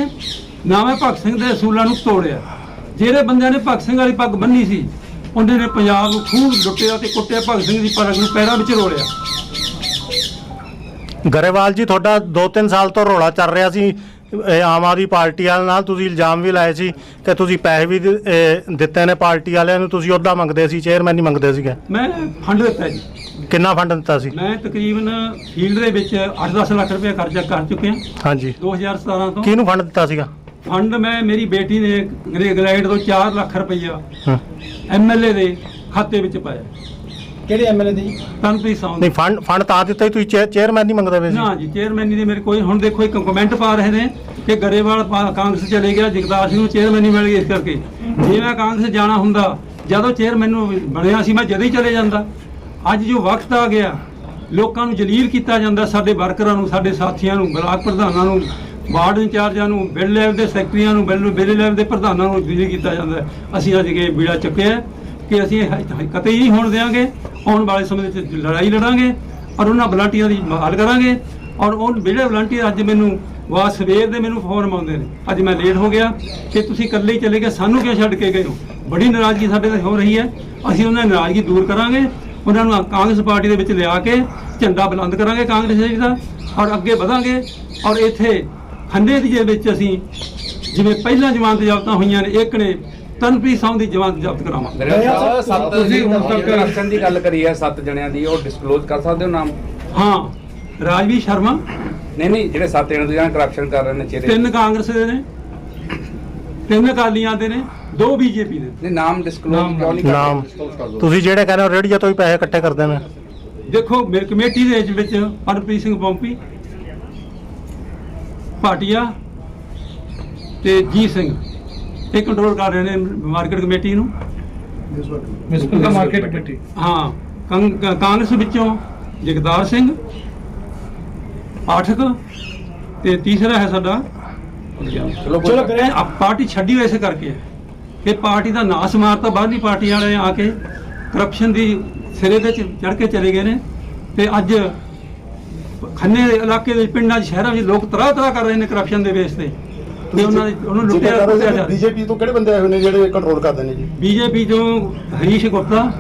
ਨਾ ਮੈਂ ਭਗਤ ਸਿੰਘ ਦੇ ਅਸੂਲਾਂ ਨੂੰ ਤੋੜਿਆ। ਜਿਹੜੇ ਬੰਦਿਆਂ ਨੇ ਭਗਤ ਸਿੰਘ ਵਾਲੀ ਪੱਗ ਬੰਨੀ ਸੀ, ਉਹਨਾਂ ਨੇ ਪੰਜਾਬ ਨੂੰ ਖੂਬ ਲੁੱਟਿਆ ਤੇ ਕੁੱਟਿਆ, ਭਗਤ ਸਿੰਘ ਦੀ ਪੱਗ ਨੂੰ ਪੈਰਾਂ ਵਿੱਚ ਰੋਲਿਆ ਗਰੇਵਾਲ ਜੀ, ਤੁਹਾਡਾ 2-3 ਸਾਲ ਤੋਂ ਰੌਲਾ ਚੱਲ ਰਿਹਾ ਸੀ। ਇਹ ਆਮ ਆਦਮੀ ਪਾਰਟੀ ਵਾਲਿਆਂ ਨਾਲ ਤੁਸੀਂ ਇਲਜ਼ਾਮ ਵੀ ਲਾਏ ਸੀ ਕਿ ਤੁਸੀਂ ਪੈਸੇ ਵੀ ਦਿ- ਇਹ ਦਿੱਤੇ ਨੇ ਪਾਰਟੀ ਵਾਲਿਆਂ ਨੂੰ ਤੁਸੀਂ ਉਹਦਾ ਮੰਗਦੇ ਸੀ ਚੇਅਰਮੈਨ ਨਹੀਂ ਮੰਗਦੇ ਸੀਗੇ। ਮੈਂ ਫੰਡ ਦਿੱਤਾ ਜੀ। ਕਿੰਨਾ ਫੰਡ ਦਿੱਤਾ ਸੀ? ਮੈਂ ਤਕਰੀਬਨ ਫੀਲਡ ਦੇ ਵਿੱਚ 8-10 ਲੱਖ ਰੁਪਏ ਖਰਚਾ ਕਰ ਚੁੱਕਿਆ। ਹਾਂਜੀ। 2017 ਤੋਂ ਕਿਹਨੂੰ ਫੰਡ ਦਿੱਤਾ ਸੀਗਾ? ਫੰਡ ਮੈਂ ਮੇਰੀ ਬੇਟੀ ਨੇ ਗ੍ਰੇਗਲਾਈਡ ਤੋਂ 4 ਲੱਖ ਰੁਪਈਆ ਹਾਂ। ਐਮਐਲਏ ਦੇ ਖਾਤੇ ਵਿੱਚ ਪਾਇਆ। ਕਿਹੜੇ ਐਮਐਲਏ ਦੇ? ਜੀ ਤਨਪ੍ਰੀਤ ਸੌਂਦ ਨਹੀਂ ਫੰਡ ਫੰਡ ਤਾਂ ਦਿੱਤਾ ਤੁਸੀਂ ਚੇਅਰ- ਚੇਅਰਮੈਨ ਨਹੀਂ ਮੰਗਦੇ ਸੀ। ਨਾ ਜੀ ਚੇਅਰਮੈਨ ਦੀ ਮੇਰੇ ਕੋਈ ਹੁਣ ਦੇਖੋ ਇੱਕ ਕਮੈਂਟ ਪਾ ਰਹੇ ਨੇ ਕਿ ਗਰੇਵਾਲ ਪਾ- ਕਾਂਗਰਸ ਚਲੇ ਗਿਆ ਜਗਦਾਰ ਸਿੰਘ ਨੂੰ ਚੇਅਰਮੈਨ ਨਹੀਂ ਮਿਲ ਗਈ ਇਸ ਕਰਕੇ। ਜੇ ਮੈਂ ਕਾਂਗਰਸ ਜਾਣਾ ਹੁੰਦਾ ਜਦੋਂ ਚੇਅਰਮੈਨ ਨੂੰ ਬਣਿਆ ਸੀ ਮੈਂ ਜਦ ਹੀ ਚਲੇ ਜਾਂਦਾ। ਅੱਜ ਜੋ ਵਕਤ ਆ ਗਿਆ ਲੋਕਾਂ ਨੂੰ ਜਲੀਲ ਕੀਤਾ ਜਾਂਦਾ ਸਾਡੇ ਵਰਕਰਾਂ ਨੂੰ ਸਾਡੇ ਸਾਥੀਆਂ ਨੂੰ ਬਲਾਕ ਪ੍ਰਧਾਨਾਂ ਨੂੰ ਵਾਰਡ ਇੰਚਾਰਜਾਂ ਨੂੰ ਬਿੱਲ ਲੈਵਲ ਦੇ ਸੈਕਟਰੀਆਂ ਨੂੰ ਬਿੱਲ ਬਿੱਲ ਲੈਵਲ ਦੇ ਪ੍ਰਧਾਨਾਂ ਨੂੰ ਜਲੀਲ ਕੀਤਾ ਜਾਂਦਾ। ਹੈ। ਅਸੀਂ ਅੱਜ ਇਹ ਬੀੜਾ ਚੁੱਕਿਆ ਕਿ ਅਸੀਂ ਇਹ ਹ- ਕਤਈ ਨਹੀਂ ਹੋਣ ਦੇਵਾਂਗੇ ਆਉਣ ਵਾਲੇ ਸਮੇਂ ਵਿੱਚ ਲੜਾਈ ਲੜਾਂਗੇ ਔਰ ਉਹਨਾਂ ਵਲੰਟੀਅਰਾਂ ਦੀ ਬਹਾਲ ਕਰਾਂਗੇ ਔਰ ਉਹ ਜਿਹੜੇ ਵਲੰਟੀਅਰ ਅੱਜ ਮੈਨੂੰ ਵਾ ਸਵੇਰ ਦੇ ਮੈਨੂੰ ਫੋਨ ਆਉਂਦੇ ਨੇ, ਅੱਜ ਮੈਂ ਲੇਟ ਹੋ ਗਿਆ, ਕਿ ਤੁਸੀਂ ਇਕੱਲੇ ਹੀ ਚਲੇ ਗਏ, ਸਾਨੂੰ ਕਿਉਂ ਛੱਡ ਕੇ ਗਏ ਹੋ? ਬੜੀ ਨਾਰਾਜ਼ਗੀ ਸਾਡੇ ਤੇ ਹੋ ਰਹੀ ਹੈ, ਅਸੀਂ ਉਹਨਾਂ ਨਾਰਾਜ਼ਗੀ ਦੂਰ ਕਰਾਂਗੇ, ਉਹਨਾਂ ਨੂੰ ਕਾਂਗਰਸ ਪਾਰਟੀ ਦੇ ਵਿੱਚ ਲਿਆ ਕੇ ਝੰਡਾ ਬੁਲੰਦ ਕਰਾਂਗੇ ਕਾਂਗਰਸ ਦਾ ਔਰ ਅੱਗੇ ਵਧਾਂਗੇ, ਔਰ ਇੱਥੇ ਖੰਡੇ ਦੀ ਦੇ ਵਿੱਚ ਅਸੀਂ ਜਿਵੇਂ ਪਹਿਲਾਂ ਜਮਾਨ 'ਤੇ ਜ਼ਬਤਾਂ ਹੋਈਆਂ ਨੇ, ਇੱਕ ਨੇ ਤਨਪ੍ਰੀਤ ਸਿੰਘ ਦੀ ਜਮਾਨਤ ਜ਼ਬਤ ਮੇਰੇ ਸੱਤ ਤੁਸੀਂ ਹੁਣ ਤੱਕ ਕਰਪਸ਼ਨ ਦੀ ਗੱਲ ਕਰੀ ਹੈ ਸੱਤ ਜਣਿਆਂ ਦੀ ਉਹ ਡਿਸਕਲੋਜ਼ ਕਰ ਸਕਦੇ ਹੋ ਨਾਮ? ਹਾਂ ਰਾਜਵੀਰ ਸ਼ਰਮਾ। ਨਹੀਂ ਨਹੀਂ ਜਿਹੜੇ ਸੱਤ ਜਣੇ ਜਿਹੜਾ ਕਰਪਸ਼ਨ ਕਰ ਰਹੇ ਨੇ ਚਿਹਰੇ ਤਿੰਨ ਕਾਂਗਰਸ ਦੇ ਨੇ ਤਿੰਨ ਅਕਾਲੀਆਂ ਦੇ ਨੇ ਦੋ ਬੀਜੇਪੀ ਦੇ ਨਹੀਂ ਨਾਮ ਡਿਸਕਲੋਜ਼ ਕਿਉਂ ਨਹੀਂ ਨਾਮ। ਕਰਦੇ? ਤੁਸੀਂ ਜਿਹੜੇ ਕਹਿੰਦੇ ਹੋ ਰੇੜੀਆਂ ਤੋਂ ਹੀ ਪੈਸੇ ਇਕੱਠੇ ਕਰਦੇ ਨੇ। ਦੇਖੋ ਮੇਰੀ ਕਮੇਟੀ ਦੇ ਵਿੱਚ- ਵਿੱਚ ਹਰਪ੍ਰੀਤ ਸਿੰਘ ਪੌਂਪੀ ਭਾਟੀਆ ਤੇ ਜੀ ਸਿੰਘ। ਇਹ ਕੰਟਰੋਲ ਕਰ ਰਹੇ ਨੇ ਮਾਰਕੀਟ ਕਮੇਟੀ ਨੂੰ। ਮਿਊਨਿਸਪਲ ਮਾਰਕੀਟ ਕਮੇਟੀ ਹਾਂ ਕੰ- ਕਾਂਗਰਸ ਵਿੱਚੋਂ ਜਗਦਾਰ ਸਿੰਘ ਪਾਠਕ ਤੇ ਤੀਸਰਾ ਹੈ ਸਾਡਾ ਚਲੋ ਆ ਪਾਰਟੀ ਛੱਡੀ ਹੋਈ ਇਸੇ ਕਰਕੇ। ਹੈ ਕਿ ਪਾਰਟੀ ਦਾ ਨਾਸ ਮਾਰਤਾ ਬਾਹਰਲੀ ਪਾਰਟੀ ਵਾਲੇ ਆ ਕੇ ਕਰਪਸ਼ਨ ਦੀ ਸਿਰੇ ਤੇ ਚੜ ਕੇ ਚਲੇ ਗਏ ਨੇ। ਤੇ ਅੱਜ ਖੰਨੇ ਦੇ ਇਲਾਕੇ ਦੇ ਪਿੰਡਾਂ 'ਚ ਸ਼ਹਿਰਾਂ 'ਚ ਲੋਕ ਤਰ੍ਹਾਂ ਤਰ੍ਹਾਂ ਕਰ ਰਹੇ ਨੇ ਕਰਪਸ਼ਨ ਦੇ ਬੇਸ ਤੇ। ਤੇ ਉਹਨਾਂ ਦੇ ਉਹਨੂੰ ਲੁੱਟਿਆ ਲੁੱਟਿਆ ਜਾ ਬੀਜੇਪੀ ਤੋਂ ਕਿਹੜੇ ਬੰਦੇ ਆਏ ਹੋਏ ਨੇ ਜਿਹੜੇ ਕੰਟਰੋਲ ਕਰਦੇ ਨੇ ਜੀ? ਬੀਜੇਪੀ ਤੋਂ ਹਰੀਸ਼ ਗੁਪਤਾ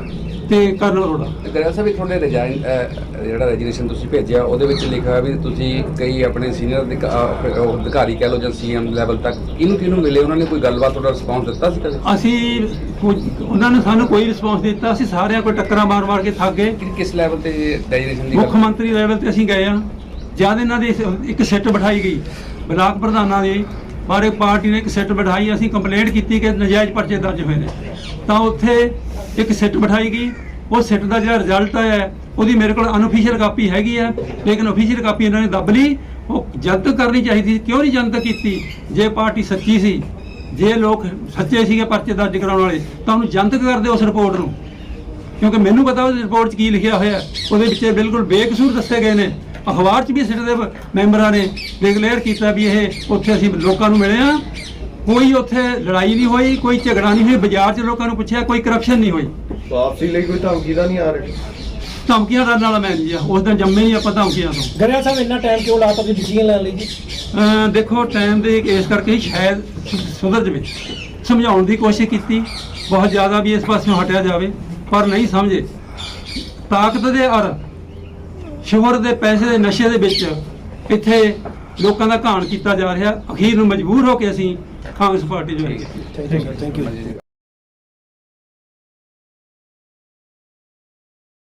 ਤੇ ਕਰਨ ਅਰੋੜਾ। ਕਰਿਆ ਸਾਹਿਬ ਇਹ ਤੁਹਾਡੇ ਰਿਜ਼ਾਈਨ ਜਿਹੜਾ ਰੈਜੀਗਨੇਸ਼ਨ ਤੁਸੀਂ ਭੇਜਿਆ ਉਹਦੇ ਵਿੱਚ ਲਿਖਿਆ ਵੀ ਤੁਸੀਂ ਕਈ ਆਪਣੇ ਸੀਨੀਅਰ ਅਧਿਕਾਰੀ ਕਹਿ ਲਓ ਜਾਂ ਸੀਐਮ ਲੈਵਲ ਤੱਕ ਇਹਨੂੰ ਕਿਹਨੂੰ ਮਿਲੇ? ਉਹਨਾਂ ਨੇ ਕੋਈ ਗੱਲਬਾਤ ਤੁਹਾਡਾ ਰਿਸਪੌਂਸ ਦਿੱਤਾ ਸੀ ਕਦੇ? ਅਸੀਂ ਉਹਨਾਂ ਨੇ ਸਾਨੂੰ ਕੋਈ ਰਿਸਪੌਂਸ ਦਿੱਤਾ। ਅਸੀਂ ਸਾਰਿਆਂ ਕੋਈ ਟੱਕਰਾਂ ਮਾਰ ਮਾਰ ਕੇ ਥੱਕ ਗਏ। ਕਿ ਕਿਸ ਲੈਵਲ ਤੇ ਰੈਜੀਗਨੇਸ਼ਨ ਦੀ ਮੁੱਖ ਮੰਤਰੀ ਲੈਵਲ ਤੇ ਅਸੀਂ ਗਏ ਆ ਜਦ ਇਹਨਾਂ ਦੀ ਇੱਕ ਸਿੱਟ ਬਿਠਾਈ ਗਈ ਬਲਾਕ ਪ੍ਰਧਾਨਾਂ ਦੀ ਪਰ ਇੱਕ ਪਾਰਟੀ ਨੇ ਇੱਕ ਸਿੱਟ ਬਿਠਾਈ, ਅਸੀਂ ਕੰਪਲੇਂਟ ਕੀਤੀ ਕਿ ਨਜਾਇਜ਼ ਪਰਚੇ ਦਰਜ ਹੋਏ ਨੇ। ਤਾਂ ਉੱਥੇ ਇੱਕ ਸਿੱਟ ਬਿਠਾਈ ਗਈ। ਉਹ ਸਿੱਟ ਦਾ ਜਿਹੜਾ ਰਿਜ਼ਲਟ ਆਇਆ ਉਹਦੀ ਮੇਰੇ ਕੋਲ ਅਨਅਫੀਸ਼ੀਅਲ ਕਾਪੀ ਹੈਗੀ ਆ ਲੇਕਿਨ ਅਫੀਸ਼ੀਅਲ ਕਾਪੀ ਇਹਨਾਂ ਨੇ ਦੱਬ ਲਈ। ਉਹ ਜਨਤਕ ਕਰਨੀ ਚਾਹੀਦੀ ਸੀ। ਕਿਉਂ ਨਹੀਂ ਜਨਤਕ ਕੀਤੀ? ਜੇ ਪਾਰਟੀ ਸੱਚੀ ਸੀ, ਜੇ ਲੋਕ ਸੱਚੇ ਸੀਗੇ ਪਰਚੇ ਦਰਜ ਕਰਾਉਣ ਵਾਲੇ, ਤਾਂ ਉਹਨੂੰ ਜਨਤਕ ਕਰਦੇ ਉਸ ਰਿਪੋਰਟ ਨੂੰ। ਕਿਉਂਕਿ ਮੈਨੂੰ ਪਤਾ ਉਸ ਰਿਪੋਰਟ 'ਚ ਕੀ ਲਿਖਿਆ ਹੋਇਆ ਹੈ। ਉਹਦੇ ਵਿੱਚ ਬਿਲਕੁਲ ਬੇਕਸੂਰ ਦੱਸੇ ਗਏ ਨੇ। ਅਖਬਾਰ 'ਚ ਵੀ ਸਿੱਟ ਦੇ ਮੈਂਬਰਾਂ ਨੇ ਡਿਕਲੇਅਰ ਕੀਤਾ ਵੀ ਇਹ ਉੱਥੇ ਅਸੀਂ ਲੋਕਾਂ ਨੂੰ ਮਿਲੇ ਆ ਕੋਈ ਉੱਥੇ ਲੜਾਈ ਨਹੀਂ ਹੋਈ ਕੋਈ ਝਗੜਾ ਨਹੀਂ ਹੋਈ ਬਾਜ਼ਾਰ 'ਚ ਲੋਕਾਂ ਨੂੰ ਪੁੱਛਿਆ ਕੋਈ ਕਰਪਸ਼ਨ ਨਹੀਂ ਹੋਈ। ਵਾਪਸੀ ਲਈ ਕੋਈ ਧਮਕੀ ਦਾ ਨਹੀਂ ਆ ਰਹੀ? ਧਮਕੀਆਂ ਦਾ ਨਾਲ ਮੈਂ ਨਹੀਂ ਆ। ਉਸ ਦਿਨ ਜੰਮੇ ਨਹੀਂ ਆਪਾਂ ਧਮਕੀਆਂ ਤੋਂ। ਗਰੇਵਾਲ ਸਾਹਿਬ ਇੰਨਾ ਟਾਈਮ ਕਿਉਂ ਲਾਤਾ ਤੁਸੀਂ ਡਿਸੀਜਨ ਲੈਣ ਲਈ ਜੀ? ਦੇਖੋ ਟਾਈਮ ਦੇ ਇਸ ਕਰਕੇ ਹੀ ਸ਼ਾਇਦ ਸੁਧਰ ਜਵੇ। ਸਮਝਾਉਣ ਦੀ ਕੋਸ਼ਿਸ਼ ਕੀਤੀ। ਬਹੁਤ ਜ਼ਿਆਦਾ ਵੀ ਇਸ ਪਾਸਿਓਂ ਹਟਿਆ ਜਾਵੇ। ਪਰ ਨਹੀਂ ਸਮਝੇ। ਤਾਕਤ ਦੇ ਔਰ ਸ਼ੋਹਰ ਦੇ ਪੈਸੇ ਦੇ ਨਸ਼ੇ ਦੇ ਵਿੱਚ ਇੱਥੇ ਲੋਕਾਂ ਦਾ ਘਾਣ ਕੀਤਾ ਜਾ ਰਿਹਾ। ਅਖੀਰ ਨੂੰ ਮਜਬੂਰ ਹੋ ਕੇ ਅਸੀਂ ਕਾਂਗਰਸ ਪਾਰਟੀ ਜੁਆਇਨ ਕੀਤੀ ਥੈਂਕ ਯੂ ਥੈਂਕ ਯੂ